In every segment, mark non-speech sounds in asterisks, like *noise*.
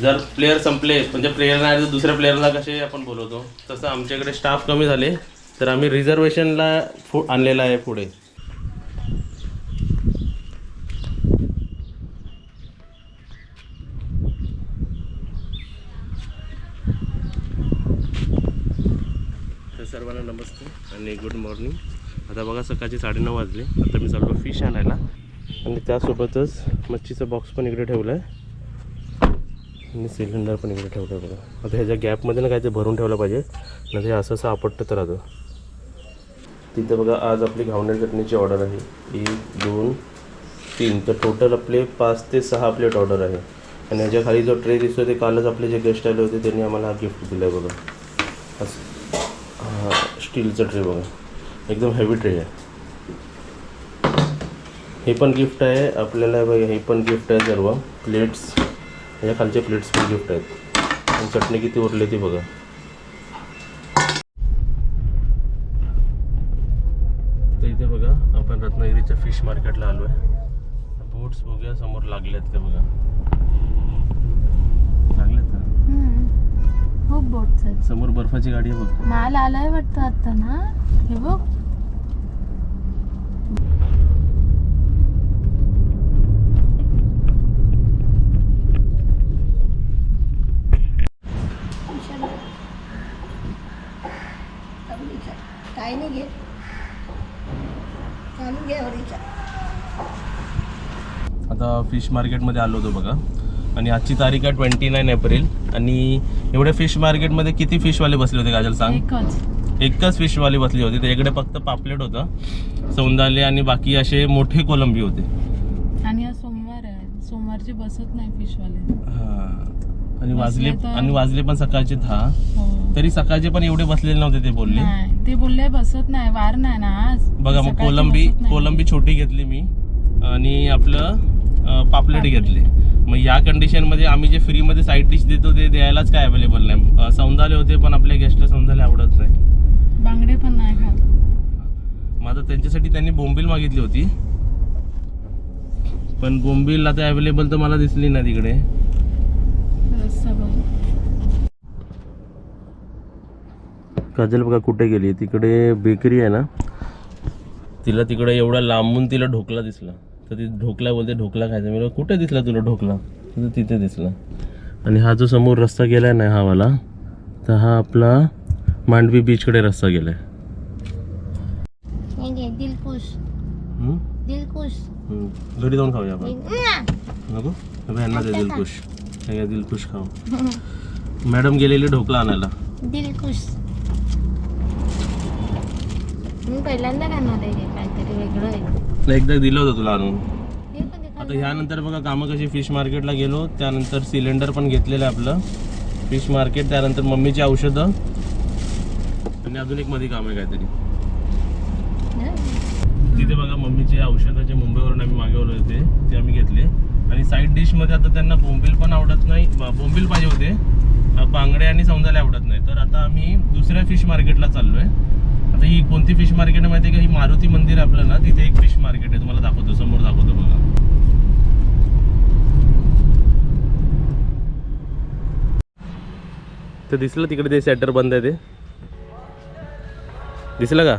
जर प्लेयर संपले म्हणजे प्लेयर नाही तर दुसऱ्या प्लेयरला कसे आपण बोलवतो? तसं आमच्याकडे स्टाफ कमी झाले तर आम्ही रिझर्वेशनला फु आणलेला आहे पुढे. तर सर्वांना नमस्ते आणि गुड मॉर्निंग आता बघा सकाळचे साडेनऊ वाजले. आता मी चाललो फिश आणायला. आणि त्यासोबतच मच्छीचा बॉक्स पण इकडे ठेवला आहे आणि सिलेंडर पण इकडे ठेवलं आहे बघा. आता ह्याच्या गॅपमध्ये ना काहीतरी ते भरून ठेवलं पाहिजे नाही ते असं असं आपटत राहतं तिथं बघा आज आपली घावणे चटणीची ऑर्डर आहे. एक दोन तीन. तर टोटल आपले पाच ते सहा प्लेट ऑर्डर आहे. आणि ह्याच्या खाली जो ट्रे दिसतो ते कालच आपले जे गेस्ट आले होते त्यांनी आम्हाला हा गिफ्ट दिलं आहे बघा. असं. हा स्टीलचा ट्रे बघा. एकदम हेवी ट्रे आहे. हे पण गिफ्ट आहे. आपल्याला बघा हे पण गिफ्ट आहे सर्व. प्लेट्स ह्या खालचे प्लेट्स पण गिफ्ट आहेत. आणि चटणी किती उरली ती बघा. तर इथे बघा आपण रत्नागिरीच्या फिश मार्केटला आलो आहे बोट्स बघूया समोर लागल्यात का बघा. लागल्यात का? खूप बोट आहेत. समोर बर्फाची गाडी आहे बघ. माल आलाय वाटतं आता ना? हे बघ काय नाही घे चालू घे आवडीच्या आता फिश मार्केटमध्ये आलो होतो बघा. आणि आजची तारीख आहे ट्वेंटी नाईन एप्रिल. आणि एवढ्या फिश मार्केटमध्ये किती फिशवाले बसले होते काजल सांग? एकच. फिशवाले बसली होती. त्याच्याकडे फक्त पापलेट होतं. सौंदाले आणि बाकी असे मोठे कोलंबी होते. आणि आज सोमवार आहे. सोमवारचे बसत नाही फिशवाले हा. आणि वाजले आणि वाजले पण सकाळचे दहा. हो. तरी सकाळचे पण एवढे बसलेले नव्हते ते बोलले. ते बोलले बसत नाही. वार नाही ना आज. बघा मग कोलंबी. कोलंबी छोटी घेतली मी. आणि आपलं पापलेट घेतले. मग या कंडिशनमध्ये आम्ही जे फ्रीमध्ये साईड डिश देतो ते द्यायलाच काय अवेलेबल नाही. सौंदाले होते पण आपल्या गेस्टला सौंदाले आवडत नाही. बांगडे पण नाही खात. आता त्यांच्यासाठी त्यांनी बोंबील मागितली होती. पण बोंबील आता अवेलेबल तर मला दिसली नाही तिकडे. काजल बघा कुठे गेली? तिकडे बेकरी आहे ना. तिला तिकडे एवढा लांबून तिला ढोकला दिसला. तर ती ढोकला बोलते ढोकला खायचा. मी कुठे दिसला तुला ढोकला? तर तिथे दिसला. आणि हा जो समोर रस्ता गेलाय ना हा वाला तर हा आपला मांडवी बीचकडे रस्ता गेलाय. हे घे दिलखुश. घरी जाऊन खाऊया आपण. नको? यांना दे दिलखुश. दिलखुश खाऊ *laughs* मॅडम गेलेली ढोकला आणायला. दिलखुश. मी पहिल्यांदा खाणार आहे काहीतरी वेगळं आहे. एकदा दिलं होतं तुला आणून. आता ह्यानंतर बघा कामं कशी फिश मार्केटला गेलो त्यानंतर सिलेंडर पण घेतलेलं आहे आपलं. फिश मार्केट त्यानंतर मम्मीची औषधं. आणि अजून एक मध्ये काम आहे काहीतरी? तिथे बघा मम्मीचे औषधं जे मुंबईवरून आम्ही मागवले होते ते आम्ही घेतले. आणि साईड डिशमध्ये आता त्यांना बोंबील पण आवडत नाही. बोंबील पाहिजे होते. बांगडे आणि सौंदाले आवडत नाही. तर आता आम्ही दुसऱ्या फिश मार्केटला चाललो आहे आता ही कोणती फिश मार्केट आहे माहिती आहे का? ही मारुती मंदिर आहे आपलं ना तिथे एक फिश मार्केट आहे. तुम्हाला दाखवतो समोर दाखवतो बघा. तर दिसलं तिकडे ते शटर बंद आहे ते. दिसलं का?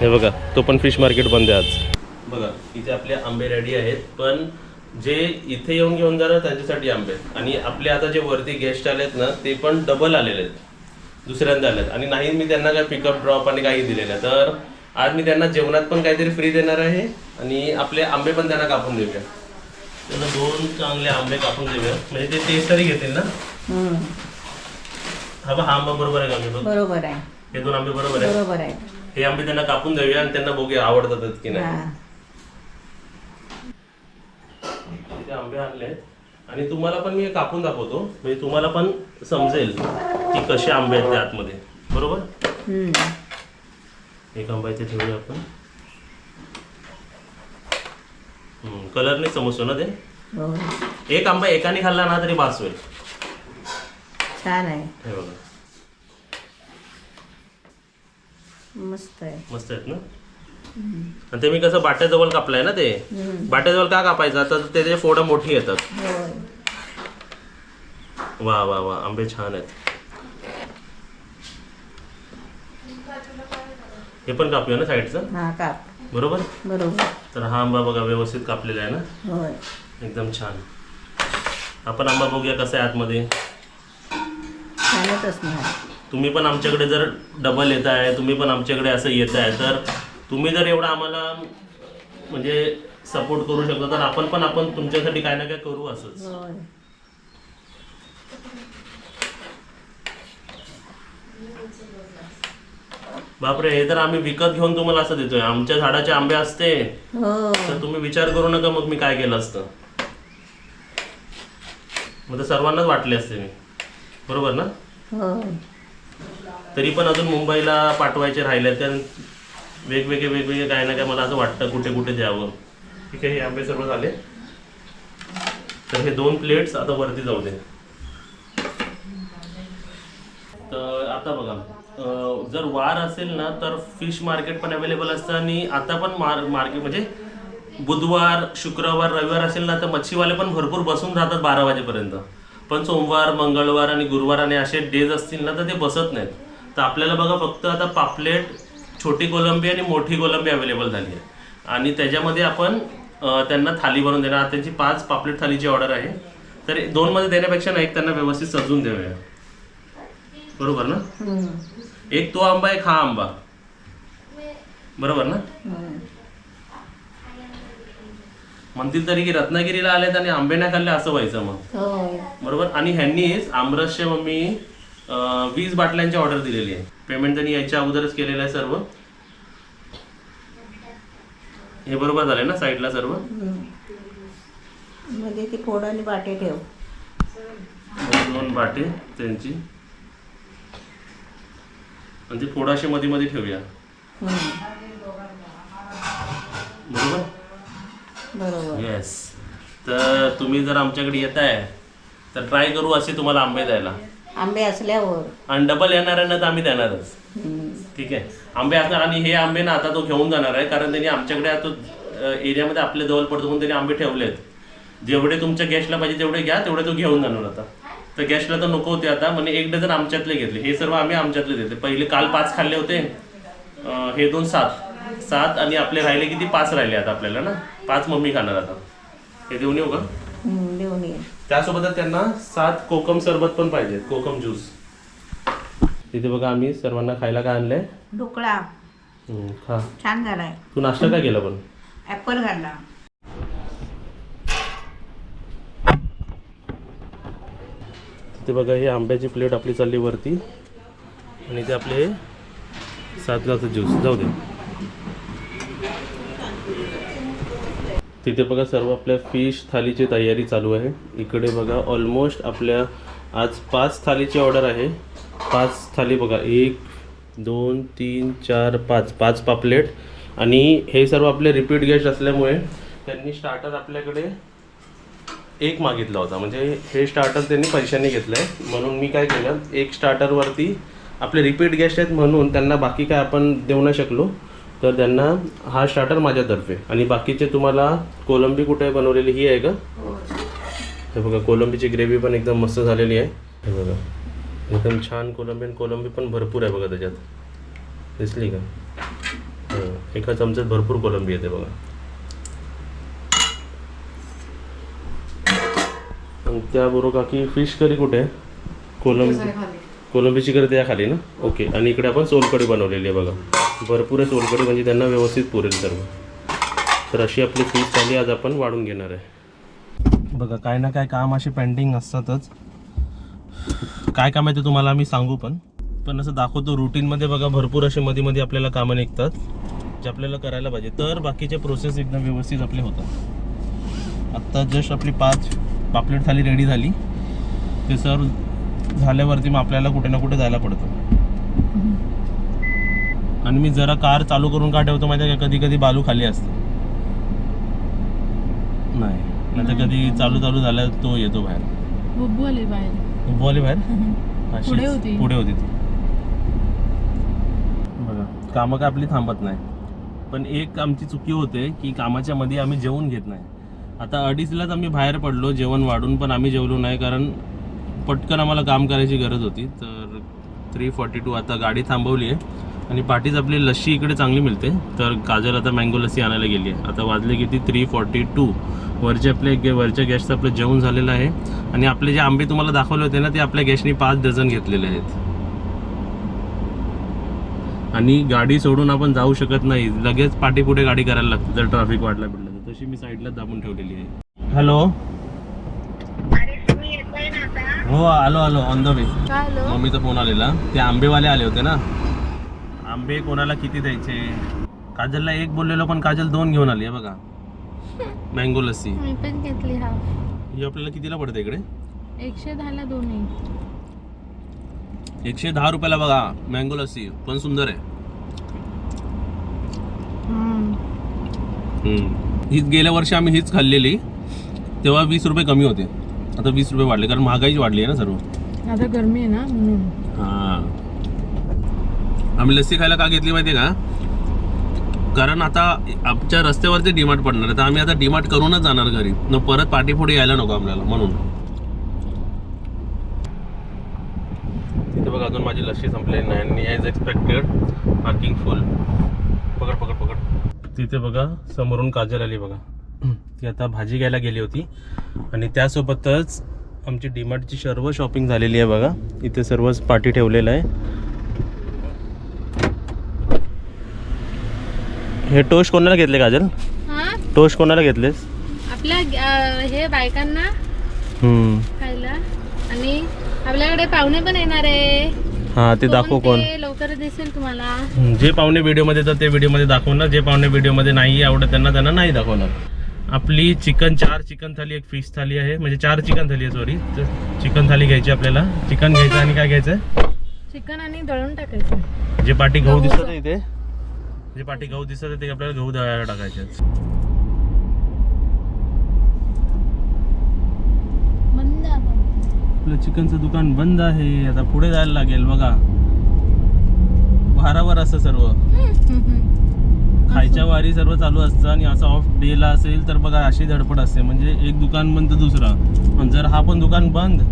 हे बघा तो पण फिश मार्केट बंद आहे आज. बघा इथे आपले आंबे रेडी आहेत पण जे इथे येऊन घेऊन जाणार त्यांच्यासाठी आंबे. आहेत आणि आपले आता जे वरती गेस्ट आलेत ना ते पण डबल आलेले आहेत. दुसऱ्यांदा आलेत आणि नाही मी त्यांना काय पिकअप ड्रॉप आणि काही दिलेलं तर आज मी त्यांना जेवणात पण काहीतरी फ्री देणार आहे आणि आपले आंबे पण त्यांना कापून देऊया. त्यांना दोन चांगले आंबे कापून देऊया. म्हणजे ते टेस्ट तरी घेतील ना? हा हा आंबा बरोबर आहे का आंबे बघ? बरोबर आहे. हे दोन आंबे बरोबर आहे? बरोबर आहे. हे आंबे त्यांना कापून देऊया आणि त्यांना बघूया आवडतात की नाही. हा. ते आंबे आणले आणि तुम्हाला पण मी कापून दाखवतो. म्हणजे तुम्हाला पण समजेल की कसे आंबे आहेत ते आतमध्ये. बरोबर. एक आंबा इथे ठेवूया आपण. कलर नाही समजतो ना ते? हो. एक आंबा एकाने खाल्ला ना तरी बास होईल. छान आहे. हे बघा. मस्त आहे. मस्त आहेत ना? आणि ते मी कसं बाट्याजवळ कापलंय ना ते. बाट्याजवळ का कापायचं? आता त्याचे फोडं मोठी येतात. वा वा वा. आंबे छान आहेत. हे पण कापूया ना साईडचं? हा काप. बरोबर? बरोबर. तर हा आंबा बघा व्यवस्थित कापलेला आहे ना? होय. एकदम छान. आपण आंबा बघूया कसा आहे आतमध्ये. छानच असणार. तुम्ही पण आमच्याकडे जर डबल येत आहे तुम्ही पण आमच्याकडे असं येत आहे तर तुम्ही जर एवढं आम्हाला म्हणजे सपोर्ट करू शकता तर आपण पण आपण तुमच्यासाठी काय ना काय करू असंच. बापरे हे तर आम्ही विकत घेऊन तुम्हाला असं देतोय. आमच्या झाडाचे आंबे असते. हो. तर तुम्ही विचार करू नका मग मी काय केलं असतं. मग तर सर्वांनाच वाटले असते मी. बरोबर ना? होय तरी पण अजून मुंबईला पाठवायचे राहिले कारण वेगवेगळे वेगवेगळे काय ना काय मला असं वाटतं कुठे कुठे द्यावं. ठीक आहे हे आंबे सर्व झाले. तर हे दोन प्लेट्स आता वरती जाऊ दे. तर आता बघा जर वार असेल ना तर फिश मार्केट पण अवेलेबल असतं आणि आता पण मार मार्केट म्हणजे बुधवार शुक्रवार रविवार असेल ना तर मच्छीवाले पण भरपूर बसून राहतात बारा वाजेपर्यंत. पण सोमवार मंगळवार आणि गुरुवार आणि असे डेज असतील ना तर ते बसत नाहीत. तर आपल्याला बघा फक्त आता पापलेट छोटी कोलंबी आणि मोठी कोलंबी अवेलेबल झाली आहे. आणि त्याच्यामध्ये आपण त्यांना थाली बनवून देणार. आता त्यांची पाच पापलेट थालीची ऑर्डर आहे. तर दोनमध्ये देण्यापेक्षा ना एक त्यांना व्यवस्थित सजवून देऊया. बरोबर ना. एक तो आंबा एक हा आंबा. बरोबर ना. म्हणतील तरी की रत्नागिरीला आलेत आणि आंबे नाही खाल्ले असं व्हायचं मग. बरोबर? आणि ह्यांनीच आमरसच्या मम्मी वीस बाटल्यांची ऑर्डर दिलेली आहे. पेमेंट त्यांनी याच्या अगोदरच केलेलं आहे सर्व. हे बरोबर झालंय ना साईडला सर्व. मध्ये ती फोड आणि बाटे ठेव. दोन बाटे त्यांची. आणि ती थोडाशी मध्ये मध्ये ठेवूया. बरोबर? बरोबर. येस तर तुम्ही जर आमच्याकडे येत आहे तर ट्राय करू असे तुम्हाला आंबे द्यायला. आंबे असल्यावर. आणि डबल येणार आहे ना तर आम्ही देणारच. ठीक आहे. आंबे असणार आणि हे आंबे ना आता तो घेऊन जाणार आहे कारण त्यांनी आमच्याकडे आता एरियामध्ये आपल्या जवळ पडतो म्हणून त्यांनी आंबे ठेवलेत. जेवढे तुमच्या गॅसला पाहिजे तेवढे घ्या तेवढे तो घेऊन जाणार आता. तर गॅसला तर नको होते आता म्हणजे एक डझन आमच्यातले घेतले. हे सर्व आम्ही आमच्यातले देते पहिले काल पाच खाल्ले होते. अं, हे दोन सात. सात आणि आपले राहिले किती? पाच राहिले आता आपल्याला ना? पाच मम्मी खाणार आता. हे देऊन येऊ का? हम्म, देऊन ये. त्यासोबतच त्यांना सात कोकम सरबत पण पाहिजे कोकम ज्यूस. तिथे बघा आम्ही सर्वांना खायला काय आणलंय? ढोकळा. हम्म, खा. छान झालाय. तू नाश्ता काय केला पण? ऍपल घालला ते बघा ही आंब्याची प्लेट आपली चालली वरती. आणि ते आपले सात ग्लास ज्यूस. जाऊ दे. तिथे बघा सर्व आपल्या फिश थालीची तयारी चालू आहे. इकडे बघा ऑलमोस्ट आपल्या आज पाच थालीची ऑर्डर आहे. पाच थाली बघा. एक दोन तीन चार पाच. पाच पापलेट. आणि हे सर्व आपले रिपीट गेस्ट असल्यामुळे त्यांनी स्टार्टर आपल्याकडे एक मागितला होता. म्हणजे हे स्टार्टर त्यांनी पैशाने घेतलं आहे म्हणून मी काय केलं? एक स्टार्टरवरती आपले रिपीट गेस्ट आहेत म्हणून त्यांना बाकी काय आपण देऊ नाही शकलो. तर त्यांना हा स्टार्टर माझ्यातर्फे. आणि बाकीचे तुम्हाला कोलंबी कुठे बनवलेली ही आहे का? हे बघा कोलंबीची ग्रेव्ही पण एकदम मस्त झालेली आहे. हे बघा एकदम छान कोलंबी आणि कोलंबी पण भरपूर आहे बघा त्याच्यात. दिसली का? एका चमच्यात भरपूर कोलंबी येते बघा. त्याबरोबर काकी फिश करी कुठे? आहे कोलंबी कोलंबीची करी त्या खाली ना? ओके आणि इकडे आपण सोलकढी बनवलेली आहे बघा. भरपूर आहे म्हणजे त्यांना व्यवस्थित पुरेल सर्व. तर अशी आपली फीस थाली आज आपण वाढून घेणार आहे. बघा काय ना काय काम असे पेंडिंग असतातच. काय काम आहे ते तुम्हाला आम्ही सांगू पण. पण असं दाखवतो रुटीनमध्ये बघा भरपूर असे मध्ये मध्ये आपल्याला कामं निघतात जे आपल्याला करायला पाहिजे. तर बाकीचे प्रोसेस एकदम व्यवस्थित आपले होतात. आत्ता जस्ट आपली पाच पापलेट थाली रेडी झाली. ते सर्व झाल्यावरती मग आपल्याला कुठे ना कुठे जायला पडतं. आणि मी जरा कार चालू करून का ठेवतो माहिती आहे का? कधी कधी बालू खाली असते. नाही. नाही. कधी चालू चालू झाल्या तो येतो बाहेर. बुब्बू आले बाहेर. बोले बाहेर. *laughs* पुढे होती. पुढे होती ती. बघा कामं काय आपली थांबत नाही. पण एक आमची चुकी होते की कामाच्या मध्ये आम्ही जेवून घेत नाही. आता अडीचलाच आम्ही बाहेर पडलो जेवण वाढून पण आम्ही जेवलो नाही कारण पटकन आम्हाला काम करायची गरज होती. तर थ्री फॉर्टी टू आता गाडी थांबवली आहे आणि पाठीच आपली लस्सी इकडे चांगली मिळते. तर काजल आता मँगो लस्सी आणायला गेली आहे. आता वाजले किती? थ्री फॉर्टी टू वरचे आपले गे- वरच्या गॅसचं आपलं जेवण झालेलं आहे. आणि आपले जे आंबे तुम्हाला दाखवले होते ना ते आपल्या गॅसनी पाच डझन घेतलेले आहेत. आणि गाडी सोडून आपण जाऊ शकत नाही. लगेच पाठीपुढे गाडी करायला लागते. जर ट्रॅफिक वाढला बिडलं तर. तशी मी साईडला दाबून ठेवलेली आहे. हॅलो हो आलो आलो. ऑन द वे मम्मीचा फोन आलेला. ते आंबेवाले आले होते ना? आंबे कोणाला किती द्यायचे? काजलला एक बोललेलो पण काजल दोन घेऊन आली आहे बघा. *laughs* मँगो लस्सी. मी पण घेतली हा ही आपल्याला कितीला पडते इकडे? एकशे दहाला दोन्ही एकशे दहा रुपयाला बघा मँगो लस्सी. पण सुंदर आहे. हम्म. ही गेल्या वर्षी आम्ही हीच खाल्लेली. तेव्हा वीस रुपये कमी होते. आता वीस रुपये वाढले कारण महागाईच वाढली आहे ना सर्व. आता गरमी आहे ना हा. आम्ही लस्सी खायला का घेतली माहिती आहे का? कारण आता आमच्या रस्त्यावरती डीमार्ट पडणार आहे. तर आम्ही आता डीमार्ट करूनच जाणार घरी. न परत पाठीपुढे यायला नको आपल्याला म्हणून. तिथे बघा अजून माझी लस्सी संपलेली नाही आणि ॲज एक्सपेक्टेड पार्किंग फुल पकड पकड पकड. तिथे बघा समोरून काजल आली बघा. ती आता भाजी घ्यायला गेली होती. आणि त्यासोबतच आमची डीमार्टची सर्व शॉपिंग झालेली आहे बघा. इथे सर्वच पाठी ठेवलेलं आहे. हे टोस्ट कोणाला घेतले काजल? हा? टोस्ट कोणाला घेतलेस? आपल्या अं, हे बायकांना हम्म. खायला. आणि आपल्याकडे पाहुणे पण येणार आहे. हा ते दाखव कोण. ते लवकर दिसेल तुम्हाला. हम्म, जे पाहुणे व्हिडिओमध्ये येतात ते व्हिडिओमध्ये दाखवणार जे पाहुणे व्हिडिओमध्ये नाही आवडत त्यांना त्यांना नाही दाखवणार. आपली चिकन चार चिकन थाली एक फिश थाली आहे. म्हणजे चार चिकन थाली आहे सॉरी चिकन थाली घ्यायची आपल्याला. चिकन घ्यायचं आणि काय घ्यायचं? चिकन आणि दळून टाकायचं. जे पाठी गहू. दिसत आहे इथे. जे पाठी गहू दिसत आहे ते आपल्याला गहू दळायला टाकायचे. आपलं चिकनचं दुकान बंद आहे आता पुढे जायला लागेल बघा. वारावर असं सर्व. खायच्या वारी सर्व चालू असतं आणि असं ऑफ डेला असेल तर बघा अशी धडपड असते. म्हणजे एक दुकान बंद तर दुसरं. आणि जर हा पण दुकान बंद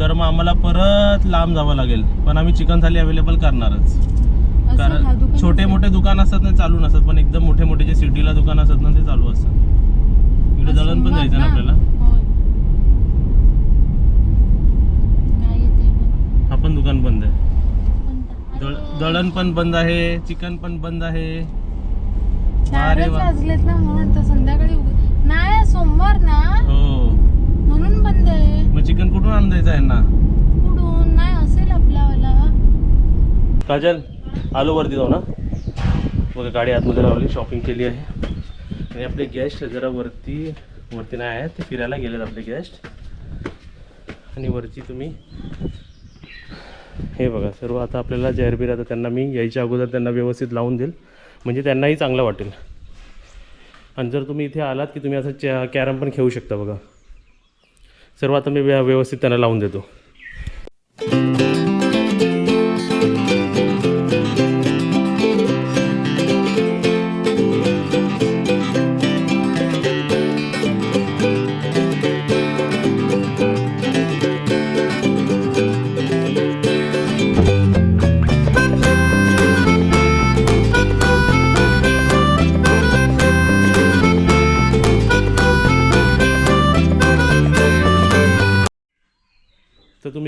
तर मग आम्हाला परत लांब जावं लागेल. पण आम्ही चिकन थाली अवेलेबल करणारच. कारण छोटे मोठे दुकान असतात ना चालू नसतात पण एकदम मोठे मोठे जे सिटीला दुकान असतात ना ते चालू असतात. इकडे दळण पण जायचं ना आपल्याला? होय. नाही येते पण. हा पण दुकान बंद आहे. दळण पण बंद आहे चिकन पण बंद आहे. वाजलेत ना म्हणून तर संध्याकाळी उघड- नाही आज सोमवार ना. हो. म्हणून बंद आहे. मग चिकन कुठून आणून द्यायचं यांना? कुठून? नाही असेल आपल्यावाला. काजल आलो वरती जाऊ ना. बघा गाडी आतमध्ये लावली शॉपिंग केली आहे. आणि आपले गेस्ट जरा वरती वरती नाही आहेत ते फिरायला गेलेत आपले गेस्ट आणि वरती तुम्ही हे बघा सर्व आता आपल्याला जैरबीर आता त्यांना मी यायच्या अगोदर त्यांना व्यवस्थित लावून देईल. म्हणजे त्यांनाही चांगलं वाटेल. आणि जर तुम्ही इथे आलात की तुम्ही असं च्या कॅरम पण खेळू शकता बघा. सर्व आता मी व्यवस्थित त्यांना लावून देतो.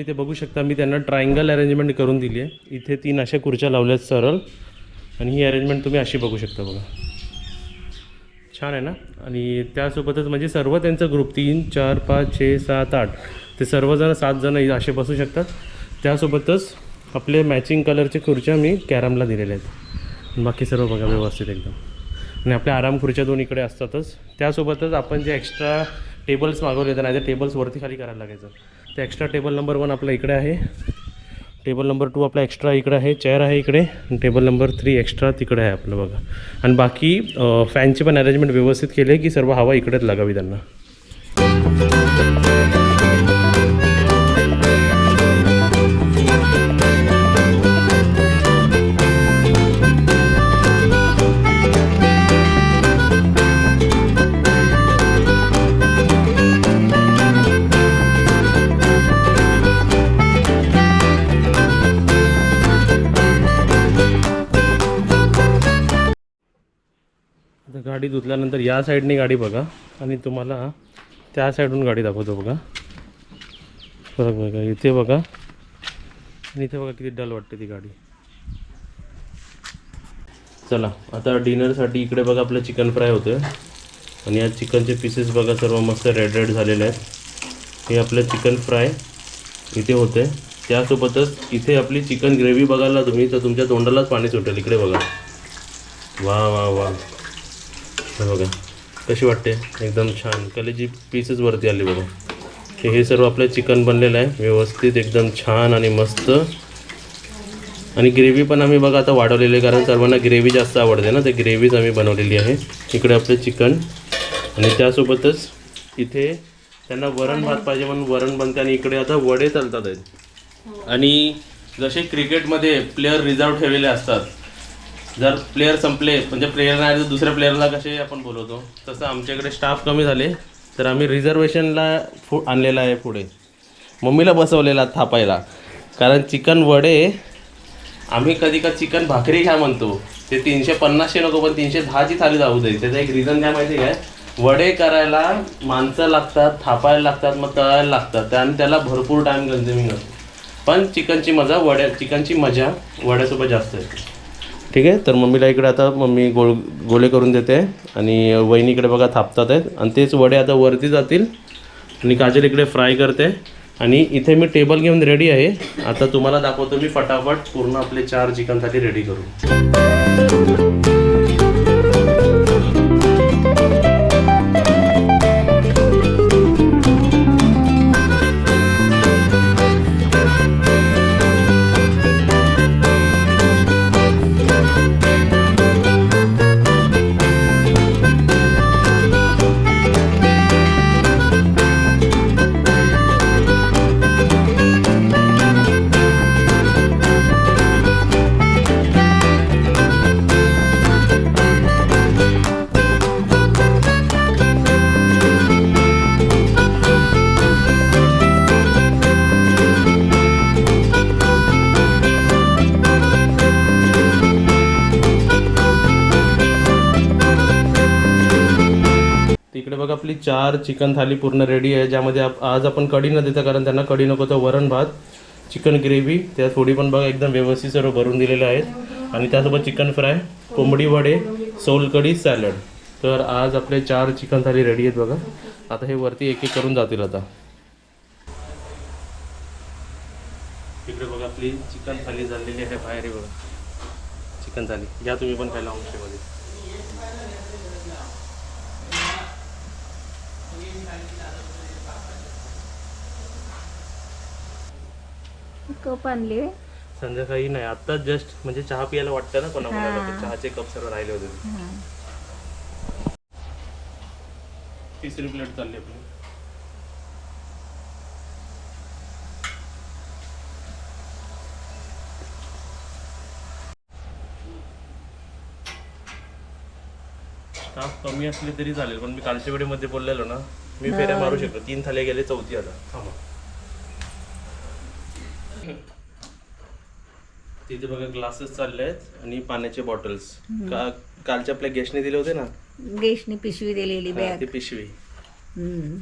तुम्ही ते बघू शकता. मी त्यांना ट्रायंगल अरेंजमेंट करून दिली आहे. इथे तीन अशा खुर्च्या लावल्या आहेत सरळ. आणि ही अरेंजमेंट तुम्ही अशी बघू शकता बघा. छान आहे ना? आणि त्यासोबतच म्हणजे सर्व त्यांचा ग्रुप तीन चार पाच छे सात आठ. ते सर्वजण सातजण असे बसू शकतात. त्यासोबतच आपले मॅचिंग कलरचे खुर्च्या मी कॅरमला दिलेल्या आहेत. बाकी सर्व बघा व्यवस्थित एकदम. आणि आपल्या आराम खुर्च्या दोन इकडे असतातच. त्यासोबतच आपण जे एक्स्ट्रा टेबल्स मागवले होते नाही ते टेबल्स वरती खाली करायला लागायचं. ते एक्स्ट्रा टेबल नंबर वन आपला इकडे आहे. टेबल नंबर टू आपला एक्स्ट्रा इकडे आहे चेअर आहे इकडे. आणि टेबल नंबर थ्री एक्स्ट्रा तिकडे आहे आपलं बघा. आणि बाकी फॅनची पण अरेंजमेंट व्यवस्थित केली आहे की सर्व हवा इकडेच लागावी त्यांना. गाडी धुतल्यानंतर या साईडने गाडी बघा. आणि तुम्हाला त्या साईडून गाडी दाखवतो बघा. फरक बघा. इथे बघा. आणि इथे बघा किती डल वाटते ती गाडी. चला आता डिनरसाठी इकडे बघा आपलं चिकन फ्राय होतं आणि या चिकनचे पीसेस बघा सर्व मस्त रेड रेड झालेले आहेत. हे आपलं चिकन फ्राय इथे होते त्यासोबतच इथे आपली चिकन ग्रेव्ही बघायला तुम्ही तर तुमच्या तोंडालाच पाणी सुटेल. इकडे बघा. वा वा वा. हे बघा. कशी वाटते? एकदम छान. कलेची पीसेस वरती आली बघा. हे हे सर्व आपलं चिकन बनलेलं आहे. व्यवस्थित एकदम छान आणि मस्त. आणि ग्रेव्ही पण आम्ही बघा आता वाढवलेली आहे. कारण सर्वांना ग्रेव्ही जास्त आवडते ना. तर ग्रेव्हीच आम्ही बनवलेली आहे. इकडे आपलं चिकन. आणि त्यासोबतच इथे त्यांना वरण भात पाहिजे म्हणून वरण बनते आणि इकडे आता वडे चालतात आहेत. आणि जसे क्रिकेटमध्ये प्लेअर रिझर्व ठेवलेले असतात जर प्लेयर संपले म्हणजे प्लेयर नाही तर दुसऱ्या प्लेयरला कसे आपण बोलवतो? तसं आमच्याकडे स्टाफ कमी झाले तर आम्ही रिझर्वेशनला फु आणलेला आहे पुढे. मम्मीला बसवलेला थापायला कारण चिकन वडे आम्ही कधी का चिकन भाकरी घ्या म्हणतो. ते तीनशे पन्नासशे नको पण तीनशे दहाची थाली जाऊ दे. त्याचं एक रिझन काय माहिती आहे काय वडे करायला माणसं लागतात थापायला लागतात मग तळायला लागतात. त्या- आणि त्याला भरपूर टाईम कन्झ्युमिंग असतो. पण चिकनची मजा वड्या चिकनची मजा वड्यासोबत जास्त आहे ठीक आहे? तर मम्मीला इकडे आता मम्मी गोळ गोले करून देते. आणि वहिनीकडे बघा थापतात आहेत. आणि तेच वडे आता वरती जातील. आणि काजल इकडे फ्राय करते. आणि इथे मी टेबल घेऊन रेडी आहे. आता तुम्हाला दाखवतो मी फटाफट पूर्ण आपले चार चिकनसाठी रेडी करू चार चिकन थाली पूर्ण रेडी आहे ज्यामध्ये आप- आज आपण कढी न देता कारण त्यांना कढी नको तर वरण भात चिकन ग्रेव्ही त्या थोडी पण बघा एकदम व्यवस्थित सर्व भरून दिलेले आहेत. आणि त्यासोबत चिकन फ्राय कोंबडी वडे सोलकढी सॅलड. तर आज आपले चार चिकन थाली रेडी आहेत बघा. आता हे वरती एक एक करून जातील आता. इकडे बघा आपली चिकन थाली झालेली आहे बाहेर बघा. चिकन थाली. घ्या तुम्ही पण खायला अंशमध्ये कप आणले. संध्याकाळी नाही आता जस्ट म्हणजे चहा पियाला वाटतं ना पण ते चहाचे कप सर्व राहिले होते. तिसरी प्लेट चालली आपली. कमी असले तरी चालेल पण मी कालच्या वेळेमध्ये बोललेलो ना मी फेऱ्या मारू शकतो. तीन थाले गेले चौथी आता थांबा. तिथे बघा ग्लासेस चालले आहेत आणि पाण्याचे बॉटल्स का कालच्या आपल्या गेस्टने दिले होते ना? गेशनी पिशवी दिलेली बॅग ती पिशवी. हम्म.